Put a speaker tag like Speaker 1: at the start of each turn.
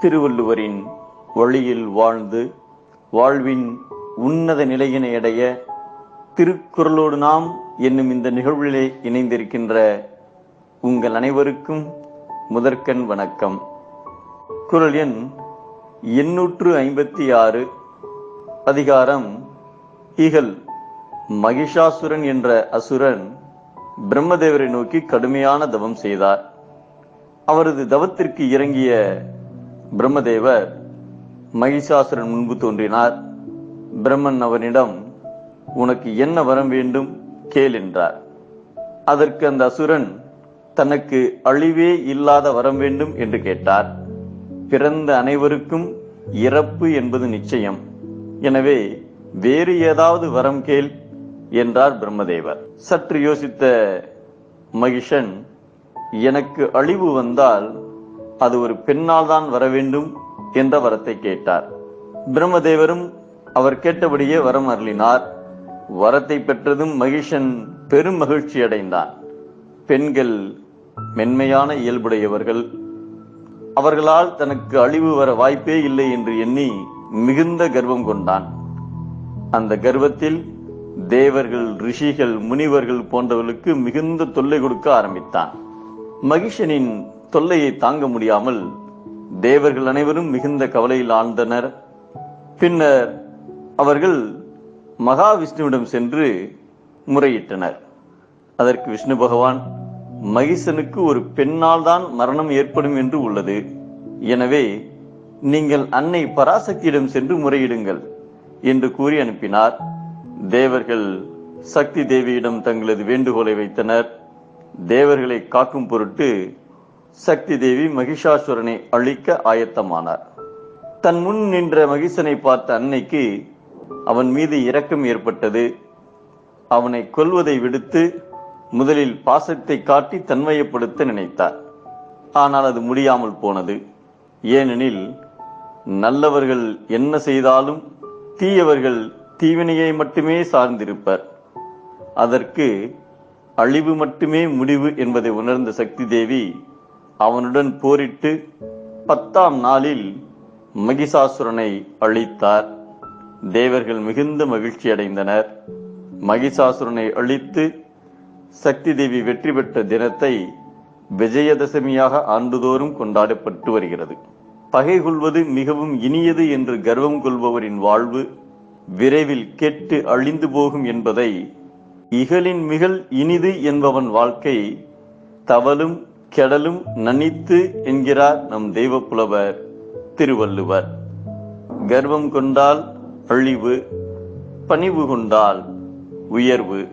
Speaker 1: திருவள்ளுவரின் வழியில் வாழ்ந்து வாழ்வின் உன்னத நிலையினை அடைய திருக்குறளோடு நாம் என்னும் இந்த நிகழ்விலே இணைந்திருக்கின்ற உங்கள் அனைவருக்கும் முதற்கண் வணக்கம். குரல் எண் எண்ணூற்று ஐம்பத்தி ஆறு அதிகாரம் இகல். மகிஷாசுரன் என்ற அசுரன் பிரம்மதேவரை நோக்கி கடுமையான தவம் செய்தார். அவரது தவத்திற்கு இறங்கிய பிரம்மதேவர் மகிஷாசுரன் முன்பு தோன்றினார். பிரம்மன் அவனிடம் உனக்கு என்ன வரம் வேண்டும்? கேள் என்றார். அதற்கு அந்த அசுரன் தனக்கு அழிவே இல்லாத வரம் வேண்டும் என்று கேட்டார். பிறந்த அனைவருக்கும் இறப்பு என்பது நிச்சயம். எனவே வேறு ஏதாவது வரம் கேள் என்றார் பிரம்மதேவர். சற்று யோசித்த மகிஷன் எனக்கு அழிவு வந்தால் அது ஒரு பெண்ணால் தான் வர வேண்டும் என்ற வரத்தை கேட்டார். பிரம்மதேவரும் அவர் கேட்டபடியே வரம் அருளினார். வரத்தை பெற்றதும் மகிஷன் பெரும் மகிழ்ச்சி அடைந்தான். பெண்கள் மென்மையான இயல்புடையவர்கள். அவர்களால் தனக்கு அழிவு வர வாய்ப்பே இல்லை என்று எண்ணி மிகுந்த கர்வம் கொண்டான். அந்த கர்வத்தில் தேவர்கள் ரிஷிகள் முனிவர்கள் போன்றவர்களுக்கு மிகுந்த தொல்லை கொடுக்க ஆரம்பித்தான். மகிஷனின் தொல்லையை தாங்க முடியாமல் தேவர்கள் அனைவரும் மிகுந்த கவலையில் ஆழ்ந்தனர். பின்னர் அவர்கள் மகாவிஷ்ணுவிடம் சென்று முறையிட்டனர். அதற்கு விஷ்ணு பகவான் மகிஷனுக்கு ஒரு பெண்ணால் தான் மரணம் ஏற்படும் என்று உள்ளது. எனவே நீங்கள் அன்னை பராசக்தியிடம் சென்று முறையிடுங்கள் என்று கூறி அனுப்பினார். தேவர்கள் சக்தி தேவியிடம் தங்களது வேண்டுகோளை வைத்தனர். தேவர்களை காக்கும் பொருட்டு சக்தி தேவி மகிஷாசுரனை அழிக்க ஆயத்தமானார். தன் முன் நின்ற மகிஷனை பார்த்த அன்னைக்கு அவன் மீது இரக்கம் ஏற்பட்டது. அவனை கொல்வதை விடுத்து முதலில் பாசத்தை காட்டி தன்மையப்படுத்த நினைத்தார். ஆனால் அது முடியாமல் போனது. ஏனெனில் நல்லவர்கள் என்ன செய்தாலும் தீயவர்கள் தீவினையை மட்டுமே சார்ந்திருப்பர். அதற்கு அழிவு மட்டுமே முடிவு என்பதை உணர்ந்த சக்தி தேவி அவனுடன் போரிட்டு பத்தாம் நாளில் மகிஷாசுரனை அழித்தார். தேவர்கள் மிகுந்த மகிழ்ச்சி அடைந்தனர். மகிஷாசுரனை அழித்து சக்தி தேவி வெற்றி பெற்ற தினத்தை விஜயதசமியாக ஆண்டுதோறும் கொண்டாடப்பட்டு வருகிறது. பகை கொள்வது மிகவும் இனியது என்று கர்வம் கொள்பவரின் வாழ்வு விரைவில் கெட்டு அழிந்து போகும் என்பதை இகலின் மிகல் இனிது என்பவன் வாழ்க்கை தவலும் கெடலும் நனித்து என்கிறார் நம் தெய்வப்புலவர் திருவள்ளுவர். கர்வம் கொண்டால் அழிவு பணிவு கொண்டால் உயர்வு.